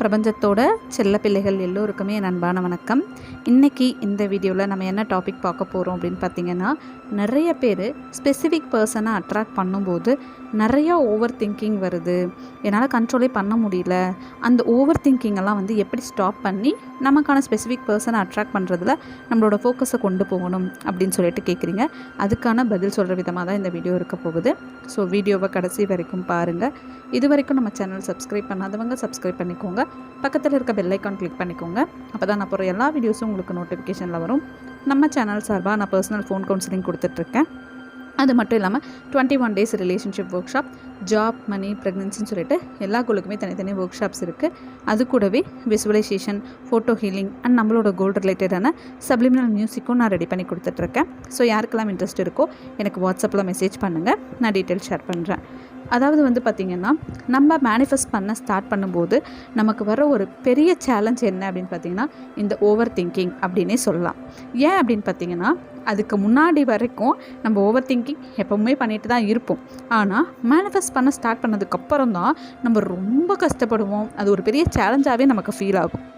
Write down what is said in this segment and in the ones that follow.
பிரபஞ்சத்தோட செல்ல பிள்ளைகள் எல்லோருக்குமே என் அன்பான வணக்கம். இன்றைக்கி இந்த வீடியோவில் நம்ம என்ன டாபிக் பார்க்க போகிறோம் அப்படின்னு பார்த்தீங்கன்னா நிறைய பேர் ஸ்பெசிஃபிக் பர்சனை அட்ராக்ட் பண்ணும்போது நிறையா ஓவர் திங்கிங் வருது. என்னால் கண்ட்ரோலே பண்ண முடியல. அந்த ஓவர் திங்கிங்கெல்லாம் வந்து எப்படி ஸ்டாப் பண்ணி நமக்கான ஸ்பெசிஃபிக் பர்சனை அட்ராக்ட் பண்ணுறதுல நம்மளோட ஃபோக்கஸை கொண்டு போகணும் அப்படின்னு சொல்லிட்டு கேட்குறீங்க அதுக்கான பதில் சொல்கிற விதமாக தான் இந்த வீடியோ இருக்க போகுது. ஸோ வீடியோவை கடைசி வரைக்கும் பாருங்கள் இது வரைக்கும் நம்ம சேனல் சப்ஸ்கிரைப் பண்ணாதவங்க சப்ஸ்கிரைப் பண்ணிக்கோங்க. பக்கத்தில் இருக்க பெல்லைக்கான் கிளிக் பண்ணிக்கோங்க. அப்போ தான் நான் போகிற எல்லா வீடியோஸும் உங்களுக்கு நோட்டிஃபிகேஷனில் வரும். நம்ம சேனல் சார்பாக நான் பர்சனல் ஃபோன் கவுன்சிலிங் கொடுத்துட்ருக்கேன் அது மட்டும் இல்லாமல் twenty one days relationship workshop job money ப்ரெக்னன்சின்னு சொல்லிட்டு எல்லா குழுக்குமே தனித்தனி ஒர்க் ஷாப்ஸ் இருக்குது அது கூடவே விசுவலைசேஷன் ஃபோட்டோ ஹீலிங் அண்ட் நம்மளோட கோல்டு ரிலேட்டடான சப்ளிமினல் மியூசிக்கும் நான் ரெடி பண்ணி கொடுத்துட்ருக்கேன். ஸோ யாருக்கெல்லாம் இன்ட்ரெஸ்ட் இருக்கோ எனக்கு வாட்ஸ்அப்பில் மெசேஜ் பண்ணுங்கள் நான் டீட்டெயில் ஷேர் பண்ணுறேன் அதாவது வந்து பார்த்திங்கன்னா நம்ம மேனிஃபெஸ்ட் பண்ண ஸ்டார்ட் பண்ணும்போது நமக்கு வர ஒரு பெரிய சேலஞ்ச் என்ன அப்படின்னு பார்த்தீங்கன்னா இந்த ஓவர் திங்கிங் அப்படின்னே சொல்லலாம். ஏன் அப்படின்னு பார்த்தீங்கன்னா அதுக்கு முன்னாடி வரைக்கும் நம்ம ஓவர் திங்கிங் எப்போவுமே பண்ணிட்டு தான் இருப்போம். ஆனால் மேனிஃபெஸ்ட் பண்ண ஸ்டார்ட் பண்ணதுக்கப்புறம் தான் நம்ம ரொம்ப கஷ்டப்படுவோம். அது ஒரு பெரிய சேலஞ்சாகவே நமக்கு ஃபீல் ஆகும்.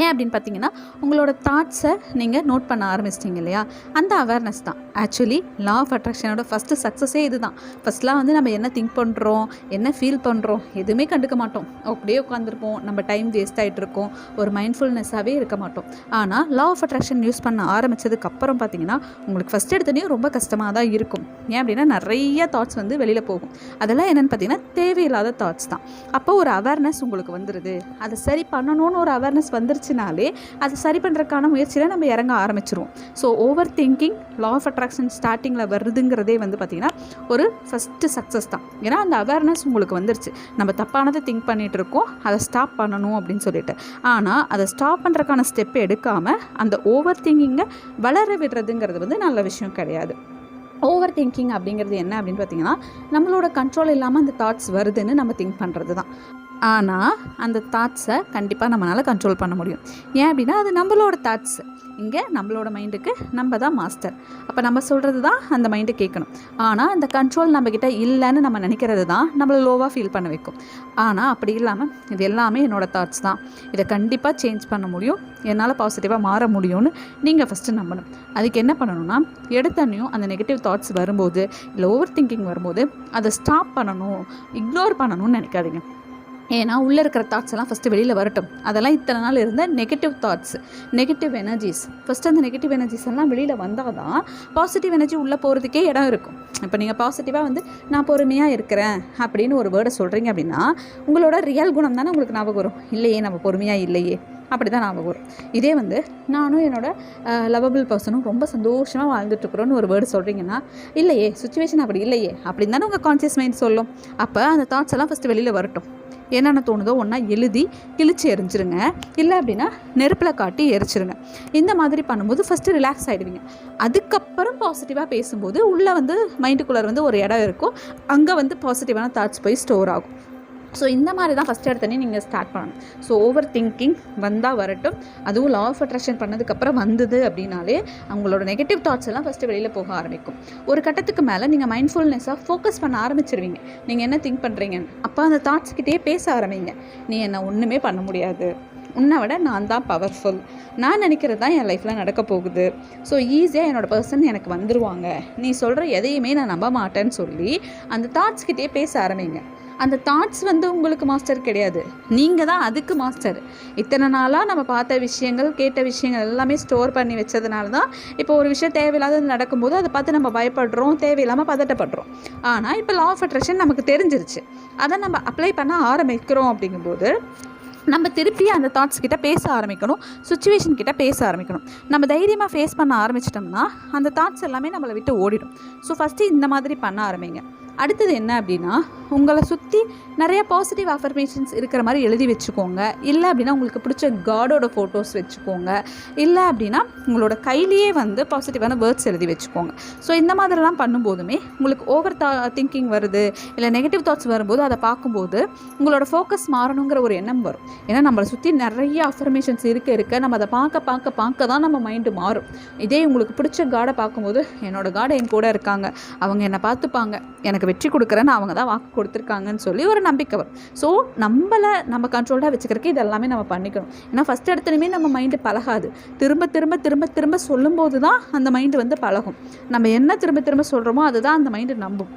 ஏன் அப்படின்னு பார்த்தீங்கன்னா உங்களோட தாட்ஸை நீங்கள் நோட் பண்ண ஆரம்பிச்சிட்டிங்க இல்லையா? அந்த அவேர்னஸ் தான். ஆக்சுவலி லா ஆஃப் அட்ராக்ஷனோட ஃபஸ்ட்டு சக்ஸஸே இது தான் ஃபஸ்ட்லாம் வந்து நம்ம என்ன திங்க் பண்ணுறோம் என்ன ஃபீல் பண்ணுறோம் எதுவுமே கண்டுக்க மாட்டோம். அப்படியே உட்காந்துருப்போம் நம்ம டைம் வேஸ்ட் ஆகிட்டு இருக்கோம் ஒரு மைண்ட்ஃபுல்னஸ்ஸாகவே இருக்க மாட்டோம். ஆனால் லா ஆஃப் அட்ராக்ஷன் யூஸ் பண்ண ஆரம்பித்ததுக்கு அப்புறம் பார்த்தீங்கன்னா உங்களுக்கு ஃபஸ்ட் எடுத்தோடனே ரொம்ப கஷ்டமாக தான் இருக்கும். ஏன் அப்படின்னா நிறைய தாட்ஸ் வந்து வெளியில் போகும். அதெல்லாம் என்னென்னு பார்த்தீங்கன்னா தேவையில்லாத தாட்ஸ் தான். அப்போ ஒரு அவேர்னஸ் உங்களுக்கு வந்துடுது அதை சரி பண்ணணும்னு ஒரு அவேர்னஸ் வந்துருச்சுனாலே அதை சரி பண்ணுறதுக்கான முயற்சியில் நம்ம இறங்க ஆரம்பிச்சிருவோம் so overthinking law of attraction ஸ்டார்டிங்கில் வருதுங்கிறதே வந்து பார்த்திங்கன்னா ஒரு ஃபஸ்ட்டு சக்ஸஸ் தான். ஏன்னா அந்த அவேர்னஸ் உங்களுக்கு வந்துருச்சு. நம்ம தப்பானதை திங்க் பண்ணிகிட்டு இருக்கோம் அதை ஸ்டாப் பண்ணணும் அப்படின்னு சொல்லிட்டு. ஆனால் அதை ஸ்டாப் பண்ணுறதுக்கான ஸ்டெப் எடுக்காமல் அந்த ஓவர் திங்கிங்கை வளர விடுறதுங்கிறது வந்து நல்ல விஷயம் கிடையாது. ஓவர் திங்கிங் அப்படிங்கிறது என்ன அப்படின்னு பார்த்தீங்கன்னா நம்மளோட கண்ட்ரோல் இல்லாமல் அந்த தாட்ஸ் வருதுன்னு நம்ம திங்க் பண்ணுறது தான் ஆனால் அந்த தாட்ஸை கண்டிப்பாக நம்மளால் கண்ட்ரோல் பண்ண முடியும். ஏன் அப்படின்னா அது நம்மளோட தாட்ஸ் இங்கே நம்மளோட மைண்டுக்கு நம்ம தான் மாஸ்டர் அப்போ நம்ம சொல்கிறது தான் அந்த மைண்டு கேட்கணும். ஆனால் அந்த கண்ட்ரோல் நம்மக்கிட்ட இல்லைன்னு நம்ம நினைக்கிறது தான் நம்மளை லோவாக ஃபீல் பண்ண வைக்கும். ஆனால் அப்படி இல்லாமல் இது எல்லாமே என்னோடய தாட்ஸ் தான். இதை கண்டிப்பாக சேஞ்ச் பண்ண முடியும். என்னால் பாசிட்டிவாக மாற முடியும்னு நீங்கள் ஃபஸ்ட்டு நம்பணும். அதுக்கு என்ன பண்ணணும்னா எடுத்தனையும் அந்த நெகட்டிவ் தாட்ஸ் வரும்போது இல்லை ஓவர் திங்கிங் வரும்போது அதை ஸ்டாப் பண்ணணும் இக்னோர் பண்ணணும்னு நினைக்காதீங்க. ஏன்னா உள்ளே இருக்கிற தாட்ஸ் எல்லாம் ஃபஸ்ட்டு வெளியில் வரட்டும். அதெல்லாம் இத்தனை நாள் இருந்த negative thoughts negative energies first அந்த நெகட்டிவ் எனர்ஜிஸ் எல்லாம் வெளியில் வந்தால் தான் பாசிட்டிவ் எனர்ஜி உள்ளே போகிறதுக்கே இடம் இருக்கும். இப்போ நீங்கள் பாசிட்டிவாக வந்து நான் பொறுமையாக இருக்கிறேன் அப்படின்னு ஒரு வேர்டை சொல்கிறீங்க அப்படின்னா உங்களோட ரியல் குணம் தானே உங்களுக்கு ஞாபகம் வரும். இல்லையே நம்ம பொறுமையாக இல்லையே. அப்படி தான் ஞாபகம் வரும். இதே வந்து நானும் என்னோடய லவபிள் பர்சனும் ரொம்ப சந்தோஷமாக வாழ்ந்துட்டுருக்குறோன்னு ஒரு வேர்டு சொல்கிறீங்கன்னா இல்லையே சுச்சுவேஷன் அப்படி இல்லையே. அப்படின்னு தானே உங்கள் கான்சியஸ் மைண்ட் சொல்லும். அப்போ அந்த தாட்ஸ் எல்லாம் ஃபஸ்ட்டு வெளியில் வரட்டும். என்னென்ன தோணுதோ ஒன்றா எழுதி கிழிச்சு எரிஞ்சிருங்க இல்லை அப்படின்னா நெருப்பில் காட்டி எரிச்சிருங்க. இந்த மாதிரி பண்ணும்போது ஃபஸ்ட்டு ரிலாக்ஸ் ஆகிடுவீங்க அதுக்கப்புறம் பாசிட்டிவாக பேசும்போது உள்ளே வந்து மைண்டுக்குள்ளே வந்து ஒரு இடம் இருக்கும். அங்கே வந்து பாசிட்டிவான தாட்ஸ் போய் ஸ்டோர் ஆகும். ஸோ இந்த மாதிரி தான் ஃபஸ்ட் எடுத்தனே நீங்கள் ஸ்டார்ட் பண்ணணும். ஸோ ஓவர் திங்கிங் வந்தால் வரட்டும். அதுவும் லா ஆஃப் அட்ராக்ஷன் பண்ணதுக்கப்புறம் வந்தது அப்படின்னாலே அவங்களோட நெகட்டிவ் தாட்ஸ் எல்லாம் ஃபஸ்ட்டு வெளியில் போக ஆரம்பிக்கும். ஒரு கட்டத்துக்கு மேலே நீங்கள் மைண்ட்ஃபுல்னஸாக ஃபோக்கஸ் பண்ண ஆரம்பிச்சிருவீங்க. நீங்கள் என்ன திங்க் பண்ணுறீங்கன்னு அப்போ அந்த தாட்ஸ்கிட்டே பேச ஆரம்பிங்க. நீ என்ன ஒன்றுமே பண்ண முடியாது. உன்னை விட நான் தான் பவர்ஃபுல் நான் நினைக்கிறது தான் என் லைஃப்பில் நடக்க போகுது. ஸோ ஈஸியாக என்னோடய பர்சன் எனக்கு வந்துடுவாங்க நீ சொல்கிற எதையுமே நான் நம்ப மாட்டேன்னு சொல்லி அந்த தாட்ஸ்கிட்டே பேச ஆரம்பிங்க. அந்த தாட்ஸ் வந்து உங்களுக்கு மாஸ்டர் கிடையாது. நீங்கள் தான் அதுக்கு மாஸ்டர் இத்தனை நாளாக நம்ம பார்த்த விஷயங்கள் கேட்ட விஷயங்கள் எல்லாமே ஸ்டோர் பண்ணி வச்சதுனால தான் இப்போ ஒரு விஷயம் தேவையில்லாத நடக்கும்போது அதை பார்த்து நம்ம பயப்படுறோம் தேவையில்லாமல் பதட்டப்படுறோம். ஆனால் இப்போ லா ஆஃப் அட்ராக்ஷன் நமக்கு தெரிஞ்சிருச்சு. அதை நம்ம அப்ளை பண்ண ஆரம்பிக்கிறோம் அப்படிங்கும்போது நம்ம திருப்பி அந்த தாட்ஸ் கிட்ட பேச ஆரம்பிக்கணும் சுச்சுவேஷன் கிட்ட பேச ஆரம்பிக்கணும். நம்ம தைரியமாக ஃபேஸ் பண்ண ஆரம்பிச்சிட்டோம்னா அந்த தாட்ஸ் எல்லாமே நம்மளை விட்டு ஓடிடும். ஸோ ஃபஸ்ட்டு இந்த மாதிரி பண்ண ஆரம்பிங்க. அடுத்தது என்ன அப்படின்னா உங்களை சுற்றி நிறைய பாசிட்டிவ் அஃபர்மேஷன்ஸ் இருக்கிற மாதிரி எழுதி வச்சுக்கோங்க. இல்லை அப்படின்னா உங்களுக்கு பிடிச்ச காடோட ஃபோட்டோஸ் வச்சுக்கோங்க. இல்லை அப்படின்னா உங்களோட கையிலேயே வந்து பாசிட்டிவான வேர்ட்ஸ் எழுதி வச்சுக்கோங்க. ஸோ இந்த மாதிரிலாம் பண்ணும்போதுமே உங்களுக்கு ஓவர் தா திங்கிங் வருது இல்லை நெகட்டிவ் தாட்ஸ் வரும்போது அதை பார்க்கும்போது உங்களோட ஃபோக்கஸ் மாறணுங்கிற ஒரு எண்ணம் வரும். ஏன்னா நம்மளை சுற்றி நிறைய அஃபர்மேஷன்ஸ் இருக்க இருக்க நம்ம அதை பார்க்க பார்க்க பார்க்க தான் நம்ம மைண்டு மாறும். இதே உங்களுக்கு பிடிச்ச காடை பார்க்கும்போது என்னோடய காடை என் கூட இருக்காங்க. அவங்க என்னை பார்த்துப்பாங்க. எனக்கு வெற்றி கொடுக்குறேன்னு அவங்க தான் வாக்கு கொடுத்துருக்காங்கன்னு சொல்லி ஒரு நம்பிக்கை வரும். ஸோ நம்மளை நம்ம கண்ட்ரோல்டாக வச்சுக்கிறதுக்கு இதெல்லாமே நம்ம பண்ணிக்கணும். ஏன்னா ஃபஸ்ட் எடுத்தனுமே நம்ம மைண்டு பழகாது. திரும்ப திரும்ப திரும்ப திரும்ப சொல்லும்போது தான் அந்த மைண்டு வந்து பழகும். நம்ம என்ன திரும்ப திரும்ப சொல்கிறோமோ அதுதான் அந்த மைண்டு நம்பும்.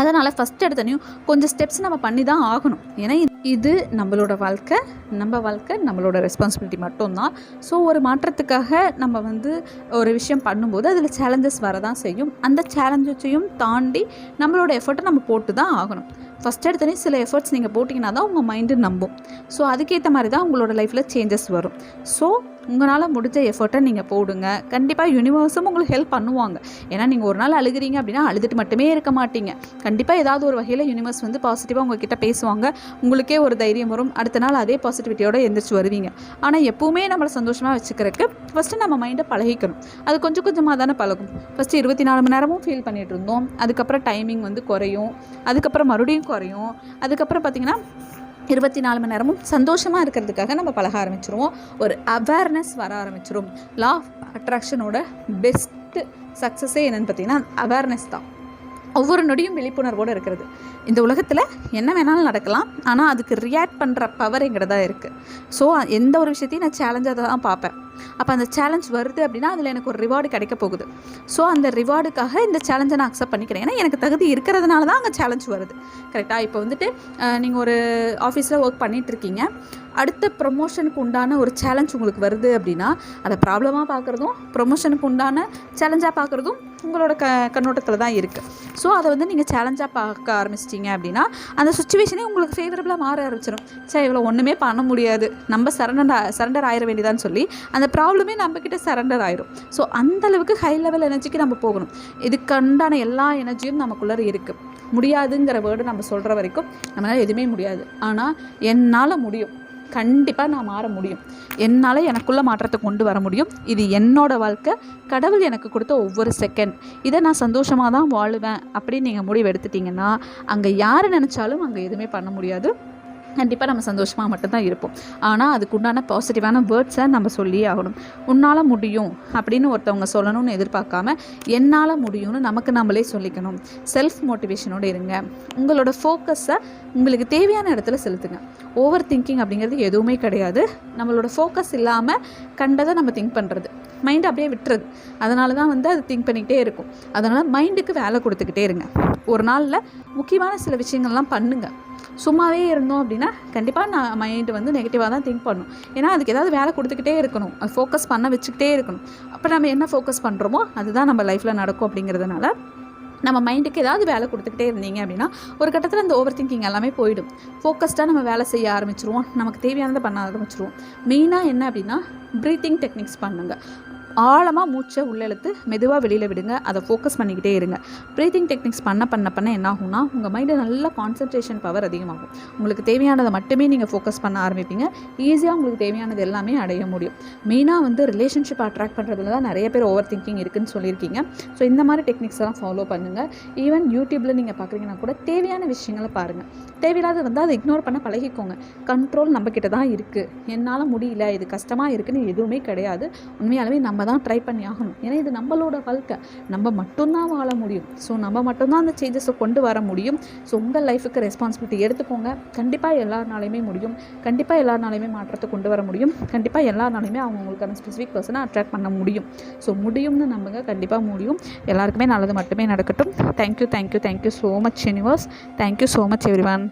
அதனால் ஃபஸ்ட் எடுத்தனையும் கொஞ்சம் ஸ்டெப்ஸ் நம்ம பண்ணி தான் ஆகணும். ஏன்னா இது- நம்மளோட வாழ்க்கை நம்ம வாழ்க்கை நம்மளோட ரெஸ்பான்சிபிலிட்டி மட்டும்தான். ஸோ ஒரு மாற்றத்துக்காக நம்ம வந்து ஒரு விஷயம் பண்ணும்போது அதில் சேலஞ்சஸ் வரதான் செய்யும். அந்த சேலஞ்சஸையும் தாண்டி நம்மளோட எஃபர்ட்டை நம்ம போட்டு தான் ஆகணும். ஃபஸ்ட் எடுத்தனே சில எஃபர்ட்ஸ் நீங்கள் போட்டிங்கன்னா தான் உங்கள் மைண்டு நம்பும். ஸோ அதுக்கேற்ற மாதிரி தான் உங்களோட லைஃப்பில் சேஞ்சஸ் வரும். ஸோ உங்களால் முடிஞ்ச எஃபர்ட்டை நீங்கள் போடுங்க. கண்டிப்பாக யூனிவர்ஸும் உங்களுக்கு ஹெல்ப் பண்ணுவாங்க. ஏன்னா நீங்கள் ஒரு நாள் அழுகுறீங்க அப்படின்னா அழுதுட்டு மட்டுமே இருக்க மாட்டீங்க. கண்டிப்பாக ஏதாவது ஒரு வகையில் யூனிவர்ஸ் வந்து பாசிட்டிவாக உங்ககிட்ட பேசுவாங்க. உங்களுக்கே ஒரு தைரியம் வரும். அடுத்த நாள் அதே பாசிட்டிவிட்டியோட எந்திரிச்சு வருவீங்க. ஆனால் எப்போவுமே நம்மளை சந்தோஷமாக வச்சுக்கிறதுக்கு ஃபஸ்ட்டு நம்ம மைண்டை பழகிக்கணும். அது கொஞ்சம் கொஞ்சமாக தானே பழகும். ஃபஸ்ட்டு இருபத்தி நாலு மணி நேரமும் ஃபீல் பண்ணிகிட்டு இருந்தோம். அதுக்கப்புறம் டைமிங் வந்து குறையும். அதுக்கப்புறம் மறுபடியும் குறையும். அதுக்கப்புறம் பார்த்திங்கன்னா இருபத்தி நாலு மணி நேரமும் சந்தோஷமாக இருக்கிறதுக்காக நம்ம பழக ஆரம்பிச்சிருவோம். ஒரு அவேர்னஸ் வர ஆரம்பிச்சிரும். லா ஆஃப் அட்ராக்ஷனோட பெஸ்ட்டு சக்ஸஸே என்னென்னு பார்த்தீங்கன்னா அவேர்னஸ் தான். ஒவ்வொரு நொடியும் விழிப்புணர்வோடு இருக்கிறது. இந்த உலகத்தில் என்ன வேணாலும் நடக்கலாம். ஆனால் அதுக்கு ரியாக்ட் பண்ணுற பவர் எங்கிட்ட தான் இருக்குது ஸோ எந்த ஒரு விஷயத்தையும் நான் சேலஞ்சாக தான் பார்ப்பேன். அப்போ அந்த சேலஞ்ச் வருது அப்படின்னா அதில் எனக்கு ஒரு ரிவார்டு கிடைக்க போகுது. ஸோ அந்த ரிவார்டுக்காக இந்த சேலஞ்சை நான் அக்செப்ட் பண்ணிக்கிறேன். ஏன்னா எனக்கு தகுதி இருக்கிறதுனால தான் அங்கே சேலஞ்ச் வருது. கரெக்டாக இப்போ வந்துட்டு நீங்கள் ஒரு ஆஃபீஸில் ஒர்க் பண்ணிகிட்ருக்கீங்க இருக்கீங்க. அடுத்த ப்ரொமோஷனுக்கு உண்டான ஒரு சேலஞ்ச் உங்களுக்கு வருது அப்படின்னா அதை ப்ராப்ளமாக பார்க்குறதும் ப்ரொமோஷனுக்கு உண்டான சேலஞ்சாக பார்க்குறதும் உங்களோட க கண்ணோட்டத்தில் தான் இருக்குது ஸோ அதை வந்து நீங்கள் சேலஞ்சாக பார்க்க ஆரம்பிச்சிட்டிங்க அப்படின்னா அந்த சுச்சுவேஷனே உங்களுக்கு ஃபேவரபுளாக மாற ஆரம்பிச்சிடும் சரி இவ்வளோ ஒன்றுமே பண்ண முடியாது. நம்ம சரண்டர் சரண்டர் ஆயிட வேண்டியதான்னு சொல்லி அந்த அந்த ப்ராப்ளமே நம்மக்கிட்ட சரண்டர் ஆயிரும். ஸோ அந்தளவுக்கு ஹை லெவல் எனர்ஜிக்கு நம்ம போகணும். இதுக்குண்டான எல்லா எனர்ஜியும் நமக்குள்ளே இருக்குது முடியாதுங்கிற வேர்டு நம்ம சொல்கிற வரைக்கும் நம்மளால் எதுவுமே முடியாது. ஆனால் என்னால் முடியும். கண்டிப்பாக நான் மாற முடியும். என்னால் எனக்குள்ளே மாற்றத்தை கொண்டு வர முடியும். இது என்னோடய வாழ்க்கை. கடவுள் எனக்கு கொடுத்த ஒவ்வொரு செகண்ட் இதை நான் சந்தோஷமாக தான் வாழுவேன் அப்படின்னு நீங்கள் முடிவு எடுத்துட்டிங்கன்னா அங்கே யார் நினச்சாலும் அங்கே எதுவுமே பண்ண முடியாது. கண்டிப்பாக நம்ம சந்தோஷமாக மட்டும்தான் இருப்போம். ஆனால் அதுக்கு உண்டான பாசிட்டிவான வேர்ட்ஸை நம்ம சொல்லியே ஆகணும். உன்னால் முடியும் அப்படின்னு ஒருத்தவங்க சொல்லணும்னு எதிர்பார்க்காம என்னால் முடியும்னு நமக்கு நம்மளே சொல்லிக்கணும். செல்ஃப் மோட்டிவேஷனோடு இருங்க. உங்களோட ஃபோக்கஸை உங்களுக்கு தேவையான இடத்துல செலுத்துங்க. ஓவர் திங்கிங் அப்படிங்கிறது எதுவுமே கிடையாது. நம்மளோட ஃபோக்கஸ் இல்லாமல் கண்டதை நம்ம திங்க் பண்ணுறது மைண்ட் அப்படியே விட்டுறது. அதனால தான் வந்து அது திங்க் பண்ணிக்கிட்டே இருக்கும். அதனால் மைண்டுக்கு வேலை கொடுத்துக்கிட்டே இருங்க. ஒரு நாளில் முக்கியமான சில விஷயங்கள்லாம் பண்ணுங்கள் சும்மாவே இருந்தோம் அப்படின்னா கண்டிப்பாக நான் மைண்டு வந்து நெகட்டிவாக தான் திங்க் பண்ணும். ஏன்னா அதுக்கு ஏதாவது வேலை கொடுத்துக்கிட்டே இருக்கணும். அது ஃபோக்கஸ் பண்ண வச்சுக்கிட்டே இருக்கணும். அப்போ நம்ம என்ன ஃபோக்கஸ் பண்ணுறோமோ அதுதான் நம்ம லைஃப்பில் நடக்கும் அப்படிங்கிறதுனால நம்ம மைண்டுக்கு ஏதாவது வேலை கொடுத்துக்கிட்டே இருந்தீங்க அப்படின்னா ஒரு கட்டத்தில் அந்த ஓவர் திங்கிங் எல்லாமே போயிடும். ஃபோக்கஸ்டாக நம்ம வேலை செய்ய ஆரம்பிச்சிருவோம். நமக்கு தேவையானதை பண்ண ஆரம்பிச்சிருவோம். மெயினாக என்ன அப்படின்னா ப்ரீத்திங் டெக்னிக்ஸ் பண்ணுங்கள் ஆழமாக மூச்சை உள்ளெழுத்து மெதுவாக வெளியில் விடுங்க. அதை ஃபோக்கஸ் பண்ணிக்கிட்டே இருங்க. ப்ரீத்திங் டெக்னிக்ஸ் பண்ண பண்ண பண்ண என்ன ஆகும்னா உங்கள் மைண்டில் நல்ல கான்சன்ட்ரேஷன் பவர் அதிகமாகும். உங்களுக்கு தேவையானதை மட்டுமே நீங்கள் ஃபோக்கஸ் பண்ண ஆரம்பிப்பீங்க. ஈஸியாக உங்களுக்கு தேவையானது எல்லாமே அடைய முடியும். மெயினாக வந்து ரிலேஷன்ஷிப் அட்ராக்ட் பண்ணுறதுல தான் நிறைய பேர் ஓவர் திங்கிங் இருக்குதுன்னு சொல்லியிருக்கீங்க. ஸோ இந்த மாதிரி டெக்னிக்ஸ் எல்லாம் ஃபாலோ பண்ணுங்கள் ஈவன் யூடியூப்பில் நீங்கள் பார்க்குறீங்கன்னா கூட தேவையான விஷயங்களை பாருங்கள் தேவையில்லாத வந்து அதை இக்னோர் பண்ண பழகிக்கோங்க. கண்ட்ரோல் நம்மக்கிட்ட தான் இருக்குது என்னால் முடியல இது கஷ்டமாக இருக்குதுன்னு எதுவுமே கிடையாது. உண்மையாலுமே நம்ம தான் ட்ரை பண்ணி ஆகணும். ஏன்னா இது நம்மளோட வாழ்க்கை. நம்ம மட்டும்தான் வாழ முடியும். ஸோ நம்ம மட்டும்தான் அந்த சேஞ்சஸை கொண்டு வர முடியும். ஸோ உங்கள் லைஃபுக்கு ரெஸ்பான்சிபிலிட்டி எடுத்துக்கோங்க. கண்டிப்பாக எல்லாருனாலையுமே முடியும். கண்டிப்பாக எல்லாருனாலையுமே மாற்றத்தை கொண்டு வர முடியும். கண்டிப்பாக எல்லாருனாலையுமே அவங்களுக்கான ஸ்பெசிஃபிக் பர்சனை அட்ராக்ட் பண்ண முடியும். ஸோ முடியும்னு நம்புங்க. கண்டிப்பாக முடியும். எல்லாருக்குமே நல்லது மட்டுமே நடக்கட்டும். Thank you thank you thank you so much universe thank you so much everyone